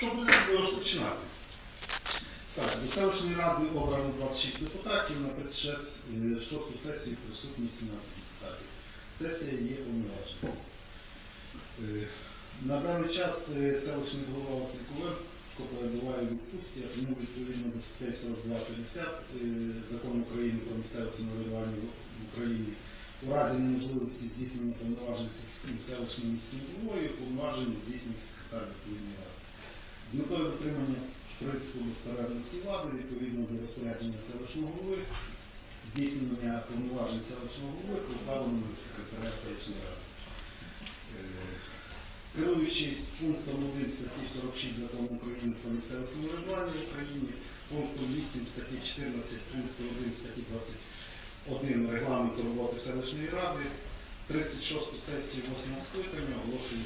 Хто буде розпочинати? Так, до селищної ради обрано 26 депутатів, на предшест- е, шосту сесію присутні 17 депутатів. Сесія є. Е, На даний час е, селищний голова Василь Ковенко перебуває в відпустці, тому відповідно до статей 42-50 е, Закону України про місцеве самоврядування в Україні у разі неможливості здійснення повноважень селищним міським головою повноваження здійснює секретар відповідної ради. З метою дотримання принципу безперервності влади відповідно до розпорядження селищного голови, здійснення повноважень селищного голови на секретаря селищної ради. Е, Керуючись пунктом 1 статті 46 закону України про місцеве самоврядування в Україні, пунктом 8 статті 14, пункту 1 статті 21 регламенту роботи селищної ради, 36 сесію 8 скликання оголошую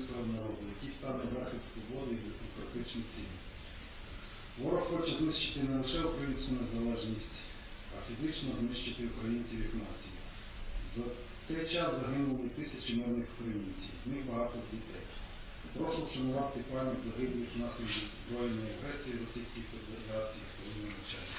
українського народу, який став на захист свободи і демократичних цінностей. Ворог хоче знищити не лише українську незалежність, а фізично знищити українців як націю. За цей час загинули тисячі мирних українців, з них багато дітей. Прошу вшанувати пам'ять загиблих внаслідок збройної агресії Російської Федерації в воєнному часі.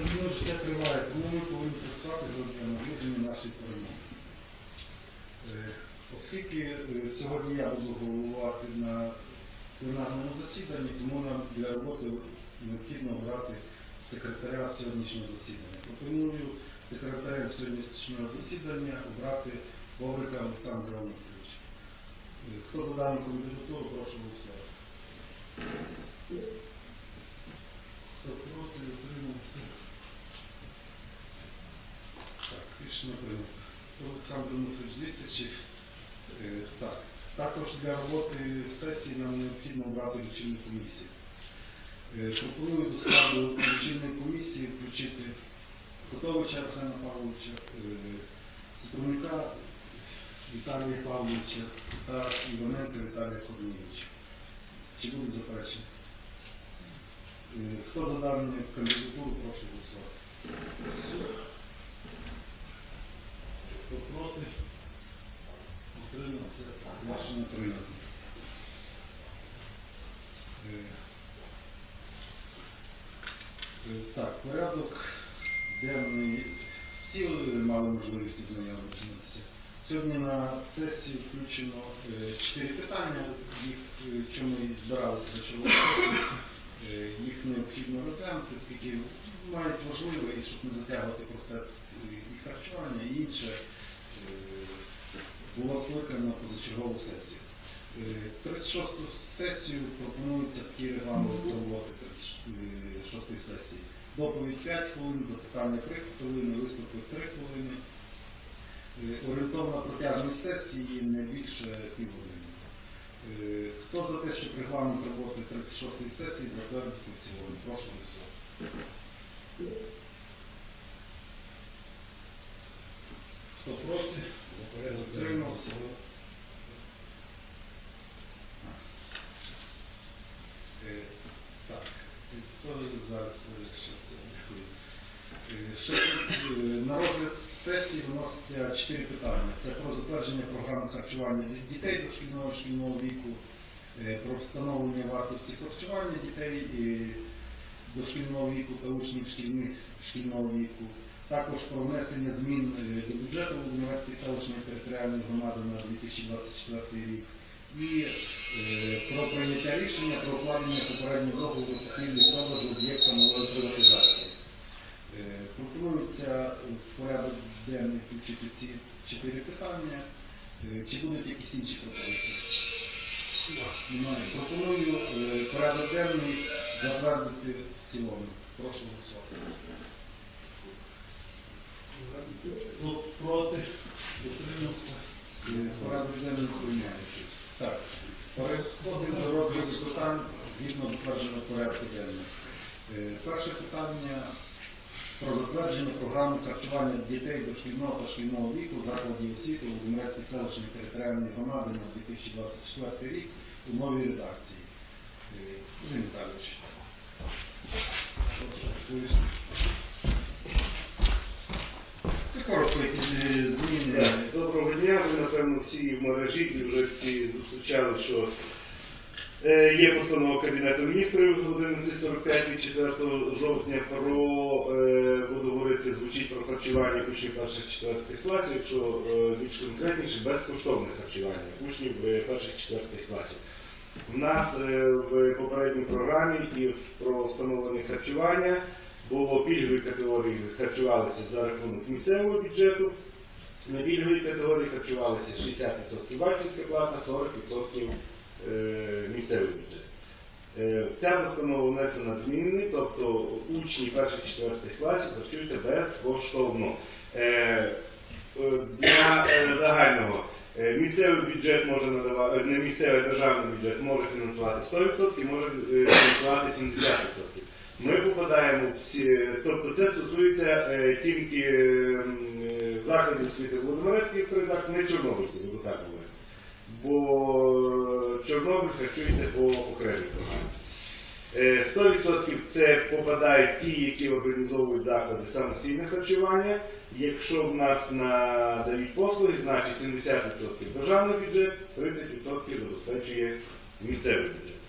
Війну життя триває, тому ми повинні працювати для наближення нашої перемоги. Е, Оскільки е, сьогодні я буду головувати на пленарному засіданні, тому нам для роботи необхідно обрати секретаря сьогоднішнього засідання. Пропоную секретарем сьогоднішнього засідання обрати Боврика Олександра Олексійовича. Е, Хто за дану кандидатуру, прошу голосувати. Хто проти, утримався. Так, рішення прийнято. Олександр Дмитрович, дивіться, чи е, так. Також для роботи сесії нам необхідно обрати лічильну комісію. Е, Пропоную до складу лічильної комісії включити Котовича Арсена Павловича, е, Супрунюка Віталія Павловича та Іваненка Віталія Корнійовича. Чи будуть заперечення? Е, Хто за дану кандидатуру, прошу голосувати. Хто проти? Утримався. Рішення прийнято. Е, е, так, порядок денний. Всі мали можливість ознайомитися. Сьогодні на сесію включено е, чотири питання, їх чому і збиралися. почали їх необхідно розглянути, оскільки мають важливе, щоб не затягувати процес і харчування і інше було скликано позачергову сесію. Е, 36-ту сесію пропонується такий регламент роботи 36-ї сесії. Доповідь 5 хвилин, запитання 3 хвилини, виступи 3 хвилини. Е, Орієнтовна протяжність сесії не більше півгодини. Е, Хто за те, щоб регламент роботи 36-ї сесії затвердити в цілому? Прошу голосувати. Хто проти? Утримався. Е, Так, хто зараз е, ще це дякую. Е, ще, е, На розгляд сесії чотири питання. Це про затвердження програми харчування дітей дошкільного шкільного віку, е, про встановлення вартості харчування дітей і дошкільного віку та учнів шкільних шкільного віку. Також про внесення змін е, до бюджету Володимирецької селищної територіальної громади на 2024 рік. І е, про прийняття рішення про укладення попереднього договору купівлі продажу об'єкта малої приватизації. Е, Пропонується в порядок денний включити ці чотири питання. Е, Чи будуть якісь інші пропозиції? Немає. Пропоную е, порядок денний затвердити в цілому. Прошу голосувати. Хто проти? Утримався. Е, Порядок денний приймається. Так, переходимо до розгляду питань згідно затвердженого порядку денного. Перше питання про затвердження програми харчування дітей дошкільного та шкільного віку закладів освіти у Володимирецької селищної територіальної громади на 2024 рік у новій редакції. Е, Юрій Віталійович, прошу пояснити. Ну, Коротко, якісь е, зміни. Доброго дня. Ви, напевно, всі в мережі вже всі зустрічали, що е, є постанова Кабінету міністрів 1145 від 4 жовтня про, е, буду говорити, звучить про харчування учнів перших четвертих класів, якщо е, більш конкретніше, безкоштовне харчування учнів е, перших четвертих класів. У нас е, в попередній програмі і про встановлення харчування було пільгові категорії харчувалися за рахунок місцевого бюджету. На пільговій категорії харчувалися 60% батьківська плата, 40% е, місцевий бюджет. Е, Ця постанова внесена зміни, тобто учні перших четвертих класів харчуються безкоштовно. Е, е, Для е, загального е, місцевий бюджет може надавати, не місцевий державний бюджет може фінансувати 100%, може е, фінансувати 70%. Ми попадаємо всі, тобто це стосується е, тільки е, закладів освіти Володимирецьких не Чорнобильських, так говорити. Бо Чорнобиль харчується по окремій програмі. Е, 100% це попадають ті, які організовують заклади самостійне харчування. Якщо в нас надають послуги, значить 70% державний бюджет, 30% забезпечує місцевий бюджет.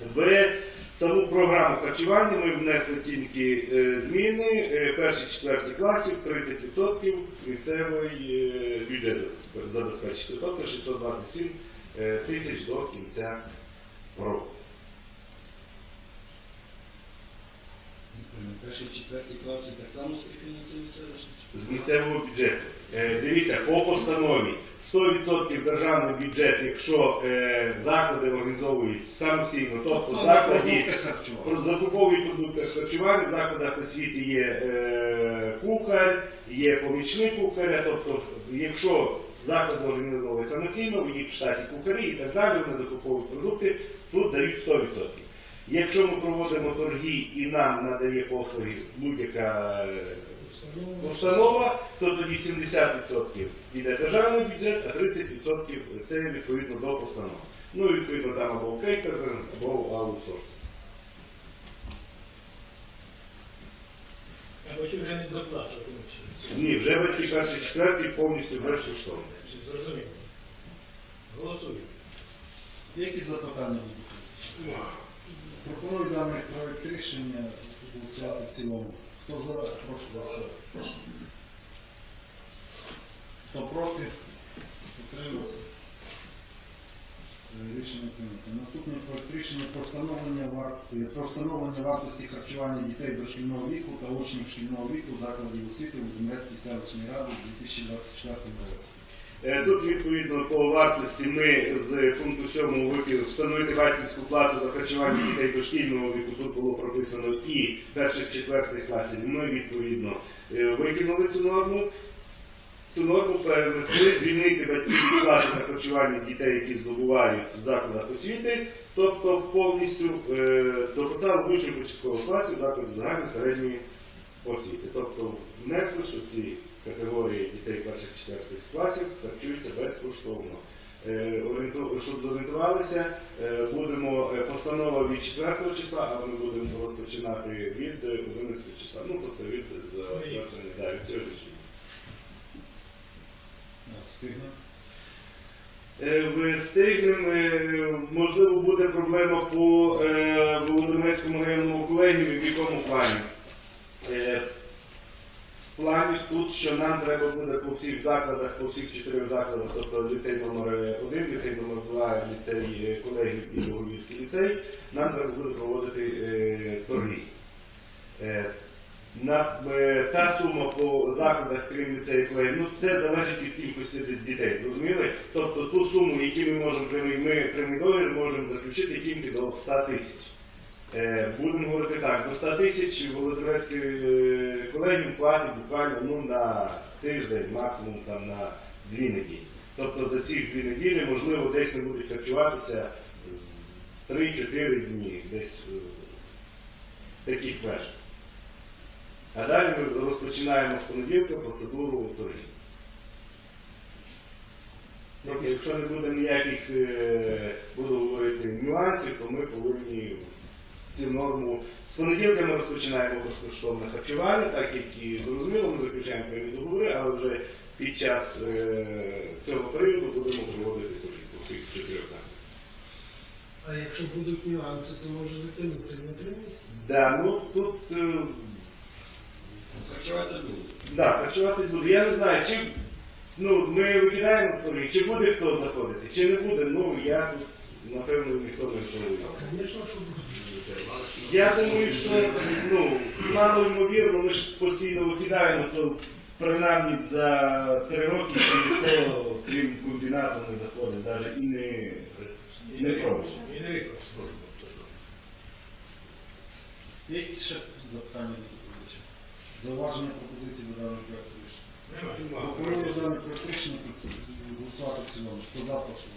В саму програму харчування ми внесли тільки е, зміни е, перші четверті класів 30% місцевий е, бюджет забезпечити, тобто 627 е, тисяч до кінця року. Перші четверті класи так само співфінансуються? з місцевого бюджету. Е, Дивіться, по постанові 100% державний бюджет, якщо е, заклади організовують самостійно, тобто закладі закуповують продукти харчування, в закладах освіти є е, кухар, є помічник кухаря, тобто якщо заклад організовує самостійно, в їх в штаті кухарі і так далі, вони закуповують продукти, тут дають 100%. Якщо ми проводимо торги і нам надає послуги будь-яка установа, то тоді 70% йде державний бюджет, а 30% це відповідно до постанови. Ну і відповідно там або кейтер, або аутсорс. А батьки вже не доплачувати. Ні, вже батьки перший четвертий повністю безкоштовно. Зрозуміло. Голосуємо. Є якісь запитання доповідача? Пропоную даний проект рішення голосувати в цілому. Хто за, прошу голосувати. Хто проти? Утримався. Рішення прийнято. Наступний проект рішення про встановлення, вар... про встановлення вартості харчування дітей дошкільного віку та учнів шкільного віку закладів освіти у Донецькій селищній раді у 2024 році. Е, Тут відповідно по вартості ми з пункту 7 викину встановити батьківську плату за харчування дітей дошкільного віку. Тут було прописано і перших четвертих класів. Ми відповідно е, викинули цю норму. Цю норму перенесли звільнити батьківські плати за харчування дітей, які здобувають в закладах освіти, тобто повністю е, до посаду учнів початкових класів закладів загальної середньої освіти. Тобто внесли, що ці категорії дітей перших четвертих класів харчуються безкоштовно. Е, Щоб зорієнтувалися, е, будемо е, постанова від 4 числа, а ми будемо розпочинати від е, 11 числа. Ну, тобто від затвердження да, від сьогоднішнього. Встигнемо. Встигнемо, можливо, буде проблема по Володимирському районному колегію, в якому плані. Плані тут, що нам треба буде по всіх закладах, по всіх чотирьох закладах, тобто ліцей номер 1, ліцей номер 2, ліцей е, колегів і Львівський ліцей, нам треба буде проводити е, торги. Е, на, е, та сума по закладах, крім ліцею колегів, ну це залежить від кількості ді- дітей, зрозуміли? Тобто ту суму, яку ми можемо прямий, ми прямий договір можемо заключити тільки до 100 тисяч. Е, будемо говорити так, до 100 тисяч Володимирський е, колегіум платить буквально ну, на тиждень, максимум там, на дві неділі. Тобто за ці дві неділі, можливо, десь не будуть харчуватися 3-4 дні, десь е, в таких межах. А далі ми розпочинаємо з понеділка процедуру торгів. Тобто, якщо не буде ніяких, буду говорити, нюансів, то ми повинні цю норму. З понеділка ми розпочинаємо безкоштовне харчування, так як і зрозуміло, ми заключаємо певні договори, але вже під час е, цього періоду будемо проводити по всіх чотирьох. А якщо будуть нюанси, то може затягнути на три місяці. Да, ну тут е, Харчуватися буде. Да, харчуватись буде. Я не знаю, чи ну, ми викидаємо торги, чи буде хто заходити, чи не буде, ну я тут, напевно, ніхто не впливає. Звісно, що будуть. Я думаю, що ну, мало ймовірно, ми ж постійно викидаємо, то принаймні за три роки ніхто, крім комбінату, не заходить, навіть і не, не пробував. І не. Є ще запитання до доповідача? Зауваження пропозиції до даного проекту рішення? Немає. Пропоную даний проект рішення голосувати в цілому. Хто за, прошу.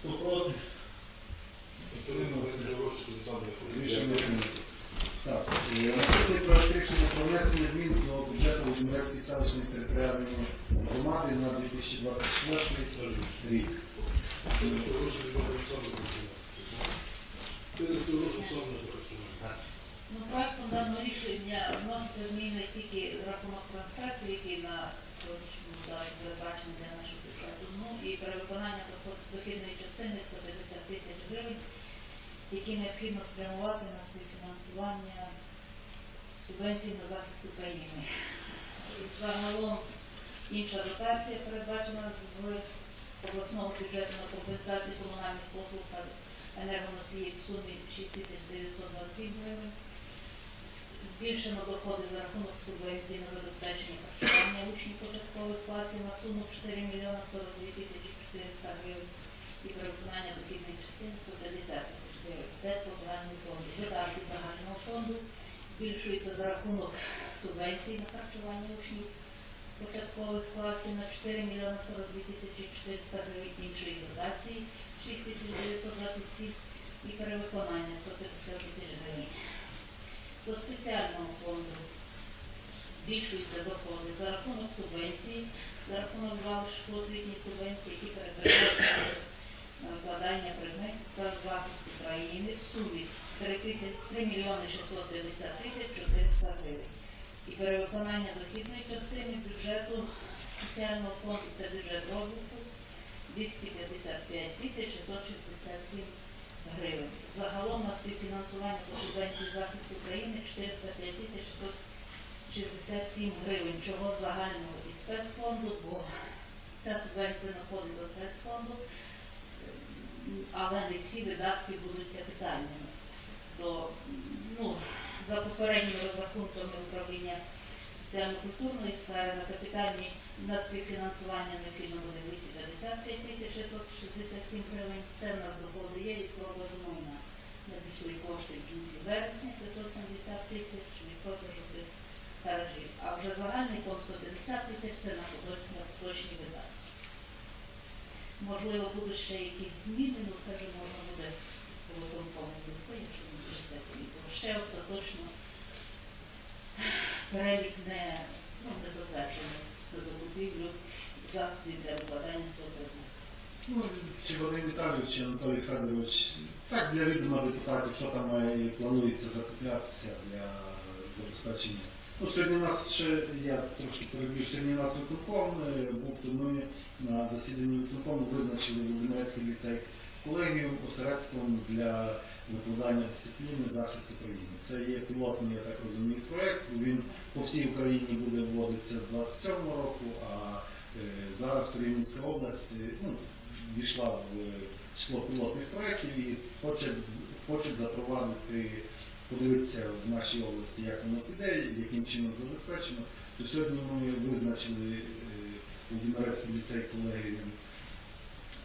Хто проти? Е, наступний проект рішення про внесення змін до бюджету Володимирецької селищної територіальної громади на 2024 рік. Ну, проектом даного рішення вноситься зміни тільки рахунок трансфертів, який на сьогоднішньому зараз передбачений для нашого бюджету. Ну і перевиконання дохідної частини 150 тисяч гривень, які необхідно спрямувати на співфінансування субвенцій на захист України. Загалом інша дотація передбачена з обласного бюджету на компенсацію комунальних послуг та енергоносіїв в сумі 6927 гривень. Збільшено доходи за рахунок субвенцій на забезпечення харчування учнів початкових класів на суму 4 мільйони 42 тисячі 400 гривень і перевиконання дохідної частини 150 тисяч. Це по фонду. Видатки загального фонду збільшуються за рахунок субвенцій на харчування учнів початкових класів на 4 мільйони 42 тисячі 400 гривень іншої дотації 6 тисяч 927 і перевиконання 150 тисяч гривень. До спеціального фонду збільшуються доходи за рахунок субвенцій, за рахунок залишку освітніх субвенцій, які передбачаються на викладання предметів та захисту країни в сумі 3 мільйони 650 тисяч 400 гривень. І перевиконання дохідної частини бюджету спеціального фонду це бюджет розвитку 255 тисяч 667 гривень. Загалом на співфінансування по субвенції захисту України 405 тисяч 667 гривень. Чого загального і спецфонду, бо ця субвенція надходить до спецфонду, але не всі видатки будуть капітальними. То, ну, за попередніми розрахунками управління соціально-культурної сфери на капітальні на співфінансування необхідно буде 255 тисяч 667 гривень. Це в нас доходи є від продажу майна. Надійшли кошти в кінці вересня 570 тисяч від продажу гаражів. А вже загальний фонд 150 тисяч це на поточні видатки. Можливо, будуть ще якісь зміни, ну це вже можна буде голосом листи, якщо не буде сесії. Бо ще остаточно перелік не, ну, не затверджений до закупівлю засобів для викладання цього предмету. Ну, чи Вадим Віталійович, чи Анатолій Федорович, так для відома депутатів, що там має планується закуплятися для забезпечення. Ну, сьогодні у нас ще, я трошки перебіг, сьогодні у нас виконком е, то ми на засіданні виконкому визначили Володимирецький ліцей колегію осередком для викладання дисципліни захисту країни. Це є пілотний, я так розумію, проєкт. Він по всій Україні буде вводитися з 27 року, а е, зараз Рівненська область е, ну, війшла в число пілотних проєктів і хочуть, хочуть запровадити, подивитися в нашій області, як воно піде, яким чином забезпечено. То сьогодні ми визначили е, Володимирецький ліцей колегією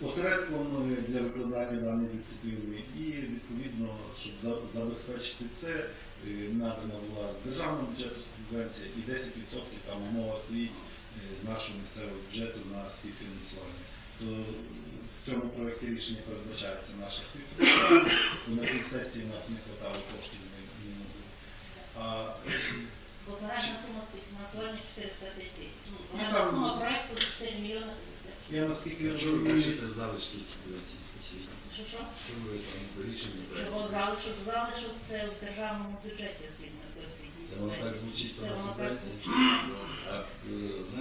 осередком для викладання даної дисципліни і відповідно, щоб забезпечити це, е, надана була з державного бюджету субвенція і 10% там умова стоїть е, з нашого місцевого бюджету на співфінансування. То е, в цьому проєкті рішення передбачається наше співфінансування, то на тій сесії в нас не вистачало коштів не, не могли. А е, Бо загальна сума співфінансування 405 тисяч. Ну, Ну, загальна сума проекту 4 мільйони 50. я наскільки розумію, залишки спеціальні, Що що? проекту? залишок? Залишок це в державному бюджеті освітньої освітній Це воно так звучить Це воно так звучить. А е,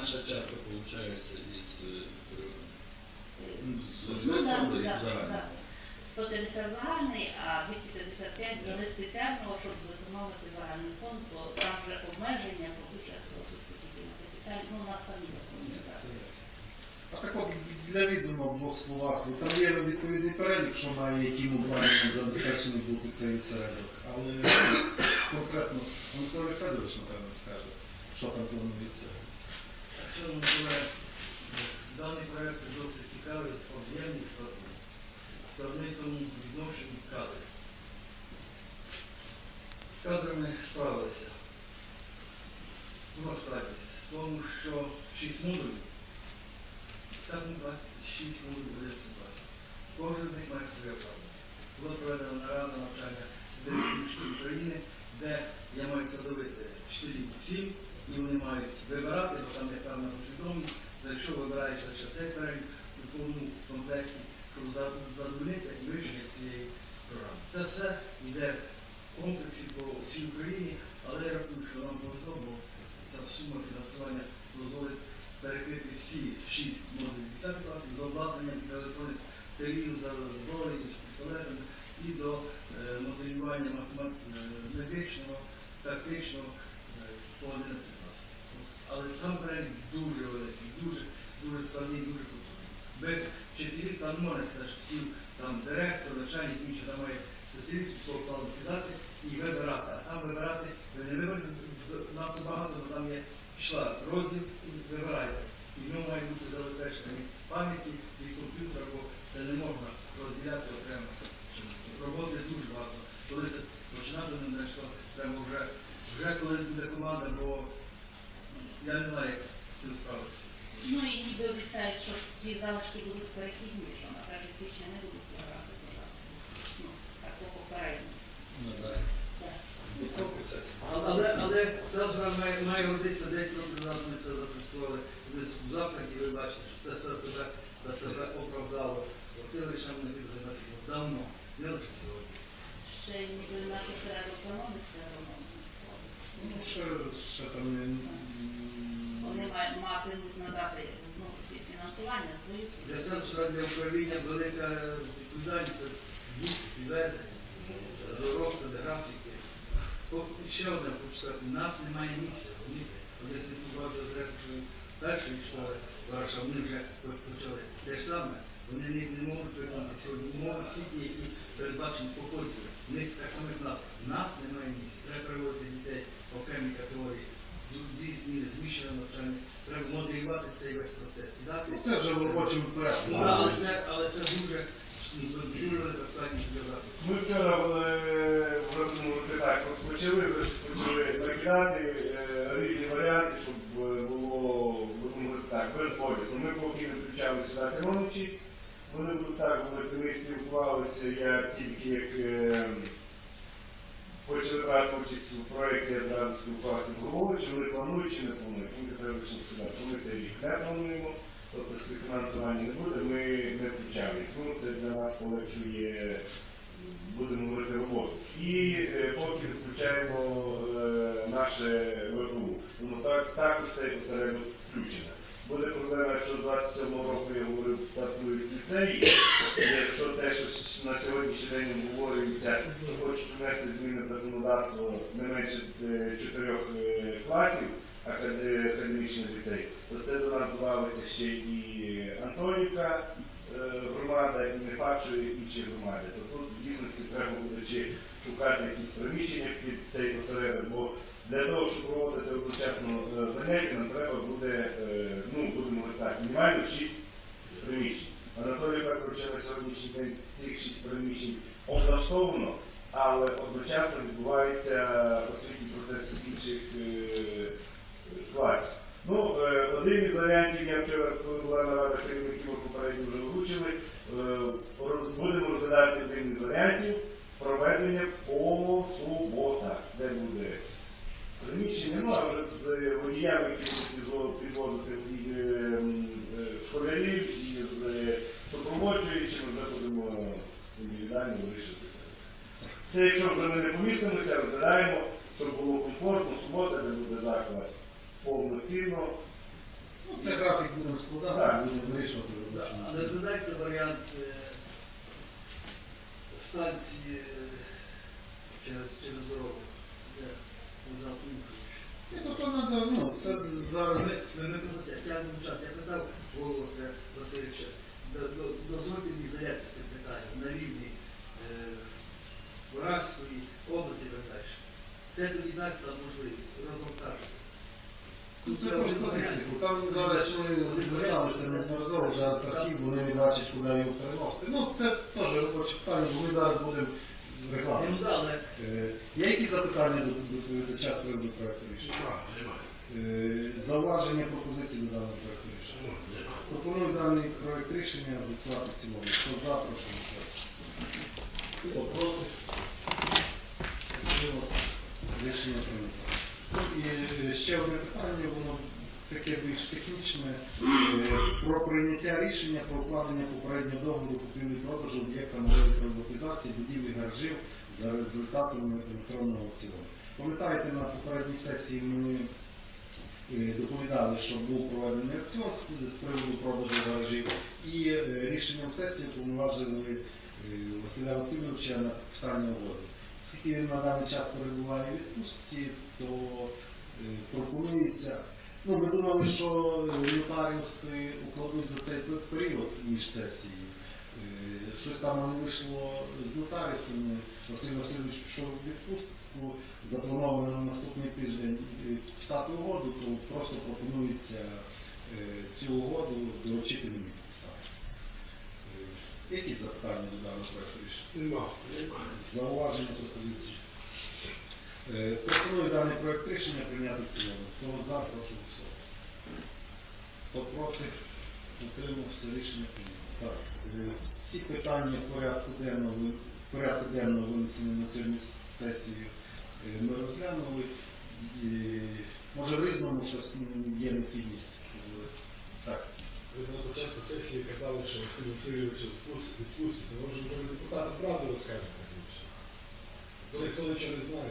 наша частка виходить із е, Ну, з загально. так. 150 загальний, а 255 взяли спеціального, щоб зекономити загальний фонд, бо там вже обмеження по бюджету тільки на капіталі. Ну, там є. А так от для відома в двох словах, ну, там є відповідний перелік, що має яким обладнанням забезпечений бути цей осередок. Але конкретно Анатолій Федорович, напевно, скаже, що там планується. Шановні колеги, даний проект досить цікавий, об'ємний, складний. Складний тому відношенню кадрів. З кадрами справилися. Друга складність в тому, що 6 модулів, в всякому класі 6 модулів буде в. Кожен з них має своє право. Була проведена нарада навчання директорів шкіл України, де я маю садовити вчителів всім, і вони мають вибирати, бо там є певна послідовність, за якщо вибираєш лише цей перелік у повному комплекті, щоб за- задовольнити вирішення цієї програми. Це все йде в комплексі по всій Україні, але я рахую, що нам повезло, бо ця сума фінансування дозволить перекрити всі шість модулів 10 класів з обладнанням терів, за зброєю, з пістолетами і до е, моделювання е, медичного, тактичного е, по 11 класів. Але там перелік дуже великий, дуже, дуже складний, дуже культурний. Без вчителів там не можна що там директор, начальник, інші там має свого плану сідати і вибирати. А там вибирати, ви не виберете надто багато, бо там є пішла розділ вибираєте. І ньому має бути забезпечені пам'яті і комп'ютер, бо це не можна розділяти окремо. Роботи дуже багато. Коли це починати треба вже, вже коли буде команда, бо я не знаю, як з цим справитися. Ну і ніби обіцяють, що ці залишки будуть перехідні, що на 1 січня не будуть забирати пожалуйста. Ну, так попередньо. Ну, так. Це процес. А- Але, але завтра має, має родитися 10 років назад ми це запрацювали десь у закладі, ви бачите, що це все себе, за себе оправдало. Оце лише не займатися давно, не лише сьогодні. Ще ніби наш осередок планується роман. Ну, ще, ще там не... Вони матимуть надати ну, співфінансування свою Для селищного управління велика відповідальність будь підвезення, графіки. Ще одне хочу сказати, у нас немає місця, сьогодні спілкувався з директором першої школи Вараша, вони вже почали те ж саме. Вони не, не можуть виконати сьогодні умови всі ті, які передбачені по. У них так само, як нас. У нас немає місця. Треба переводити дітей окремі категорії. Зміни, навчання. Треба моделювати цей весь процес. Ну, Це вже в робочому порядку. Ну, але це, дуже, ну, дуже велика складність. Ми вчора в одному так розпочали, вже розпочали накидати е, різні варіанти, щоб е, було так, безболісно. Ми поки не включали сюди Тимоничі, вони так говорити, ми спілкувалися, я тільки як е, почали брати участь у проєкті, я зразу спілкувався з головою, чи вони планують, чи не планують. Він сказав, що ми цей рік не плануємо, тобто співфінансування не буде, ми не включали. їх. Ну, це для нас полегшує будемо говорити роботу. І е, поки включаємо е, наше ВПУ. Тому так, також цей посередньо включено. Буде проблема, якщо 27 року я говорив, стартують ліцеї, якщо те, що на сьогоднішній день обговорюється, що хочуть внести зміни законодавство не менше е, чотирьох е, класів акад- академічних ліцеїв, то це до нас додається ще і Антонівка, е, громада і не факт, що інші громади. То тут в дійсності треба буде чи шукати якісь приміщення під цей посередок, бо для того, щоб проводити одночасно заняття, нам треба буде, е, ну, будемо так, мінімально 6 приміщень. Анатолій Петровича на сьогоднішній день цих 6 приміщень облаштовано, але одночасно відбувається освітній процес інших е, класів. Ну, е, один із варіантів, я вчора була нарада керівників, ми попередньо вже озвучили, будемо розглядати один із варіантів проведення по суботах, де буде приміщення, а вже з водіями, які будуть підвозити е, е, школярів і з е, супроводжуючими, будемо індивідуально вирішити це. Якщо вже ми не помістимося, розглядаємо, щоб було комфортно, субота, де буде заклад повноцінно. Ну, Це графік будемо Так. складати, будемо вирішувати. Але розглядається варіант е, станції е, через, через дорогу. Ні, ну, то надо, ну, це зараз. Ми, ми просто тя- тягнемо час. Я питав Василя Васильовича, до- до- дозвольте мені зайнятися цим питанням на рівні е, Варавської області так далі. Це тоді дасть нам можливість розвантажити. Ну, Це просто статистику. Там зараз ми зверталися неодноразово вже з архів, вони не бачать, куди його переносити. Ну, це теж робоче питання, бо ми зараз будемо Ну, да, але Е, Є якісь запитання до доповідача з приводу проекту рішення? Е, Зауваження пропозиції до даного проекту рішення? Пропоную даний проект рішення голосувати в цілому. Хто за, прошу голосувати. Хто проти? Утримався? Рішення прийнято. Ну, І е, ще одне питання, воно таке більш технічне. Е, Про прийняття рішення про укладення попереднього договору купівлі-продажу об'єкта малої приватизації будівлі гаражів за результатами електронного аукціону. Пам'ятаєте, на попередній сесії ми е, доповідали, що був проведений аукціон з- приводу продажу гаражів, і е, рішенням сесії повноважили Василя Васильовича на підписання угоди. Оскільки він на даний час перебуває у відпустці, то пропонується. Ну, ми думали, що нотаріуси укладуть за цей період між сесією. Е, Щось там не вийшло з нотаріусами. Василь Васильович пішов у відпустку, заплановано на наступний тиждень е, підписати угоду, то просто пропонується е, цю угоду доручити мені підписати. Які запитання до даного проекту рішення? Зауваження пропозиції. Е, Пропоную даний проект рішення прийняти в цілому. Хто за, прошу голосувати. Хто проти, утримався, рішення прийнято. Так, е, всі питання порядку денного, порядку денного винесені на сьогодні сесію е, ми розглянули. І, може в різному щось є необхідність. Так. Ви на початку сесії казали, що Василь Васильович відпустить, відпустить, може вже депутати правду розкажуть ніхто нічого не знає. Я теж не знаю.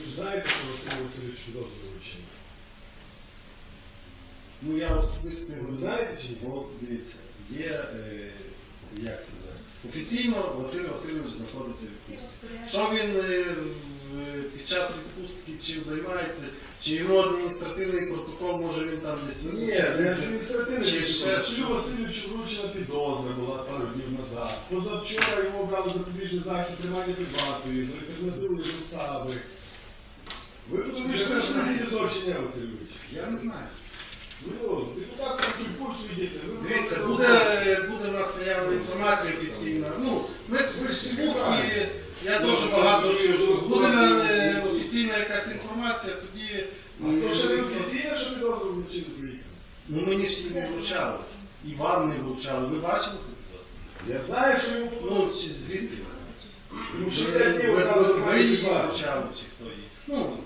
Ви ж знаєте, що Василь Васильович підозрює вчинив. Ну я особисто Ви знаєте чи? Бо, дивіться, є, е, як сказати, офіційно Василь Васильович знаходиться в відпустці. Що він е, під час відпустки чим займається, чи його адміністративний протокол, може він там десь Ні, не адміністративний. Чи ще Василю Васильовичу вручена підозра була пару днів назад. Позавчора його обрали запобіжний захід тримання під вартою, за альтернативні достави. Ви розумієте, що це не СІЗО чи ні, Васильович? Я не знаю. Ну, депутат курс відійти. Дивіться, буде, буде в нас наявна інформація офіційна. Ну, ми ж слухи, я дуже багато чую. Буде е, офіційна якась інформація, тоді. А то ще не офіційно, що підозру вручили приїхали? Ну мені ж не вручали. І вам не вручали. Ви бачили? Я знаю, що йому Ну, чи звідки? Ну, Ви, 60 днів ви, ви її вручали, чи хто її? Ну,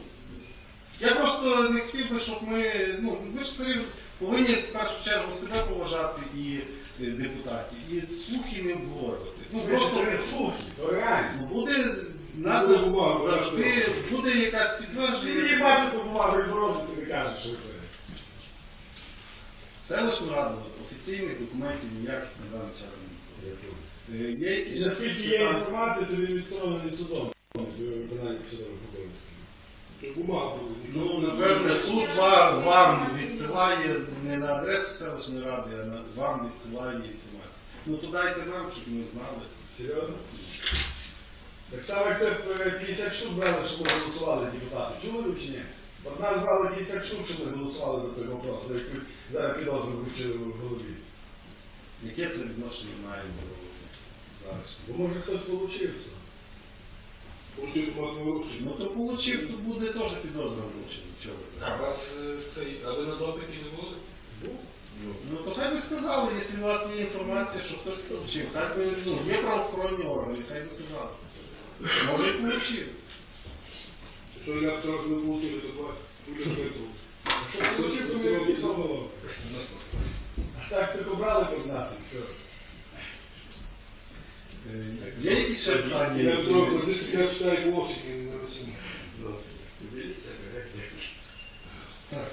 я просто не хотів би, щоб ми, ну, ми ж все рівно повинні в першу чергу себе поважати і е, депутатів, і слухи не обговорювати. Ну, просто не слухи, то реально. Ну, буде Буде надо бумага, завжди, буде якась Ти підтвердження. мені бачите бумагу і дорозі, ти не кажеш, що це. Селищну раду офіційних документів ніяких на даний час немає. Е, Є якісь наскільки є інформація, то він відсторонений судом. Виконання посадових обов'язків. Ну, напевне, суд вам, вам відсилає не на адресу селищної ради, а вам відсилає інформацію. Ну то дайте нам, щоб ми знали. Серйозно? Так само, як ви е, 50 штук брали, щоб ми голосували депутати. Чули ви чи ні? От нас брали 50 штук, щоб ми голосували за той вопрос, за яку зараз підозру вручили в голові. Яке це відношення має до зараз? Бо може хтось получився. Ну то получив, то буде теж підозра вручена. Чого ви так? А вас е, цей, а ви на допиті не були? Ну то хай би сказали, якщо у вас є інформація, що хтось получив. Хай би, ну, є правоохоронні органи, хай би казали. Може і получив. Що я трохи не получили, то два Якщо получив, то. А так тільки брали б нас і все. Е, Є якісь ще питання? Я які- трохи, я читаю вовсики, не на. Так.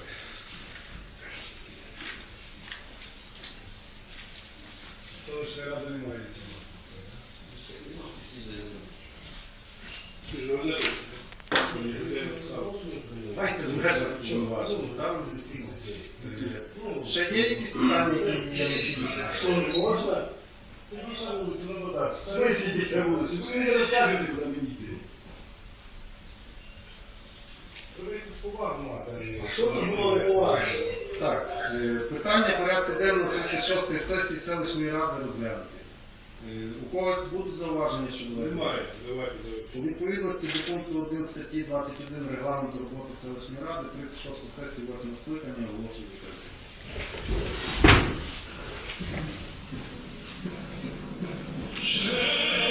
Селищної ради немає Ще є якісь питання, які? Що не можна? Ви сидіть на вулиці, ви мені розказуєте, куди мені йти. Ви повагу мати. А що тут було неповажно? Так, е, питання порядку денного 36-ї сесії селищної ради розглянути. Е, У когось будуть зауваження щодо Немає, давайте. У відповідності до пункту 1 статті 21 регламенту роботи селищної ради 36 сесії 8 скликання оголошую закритою. Ще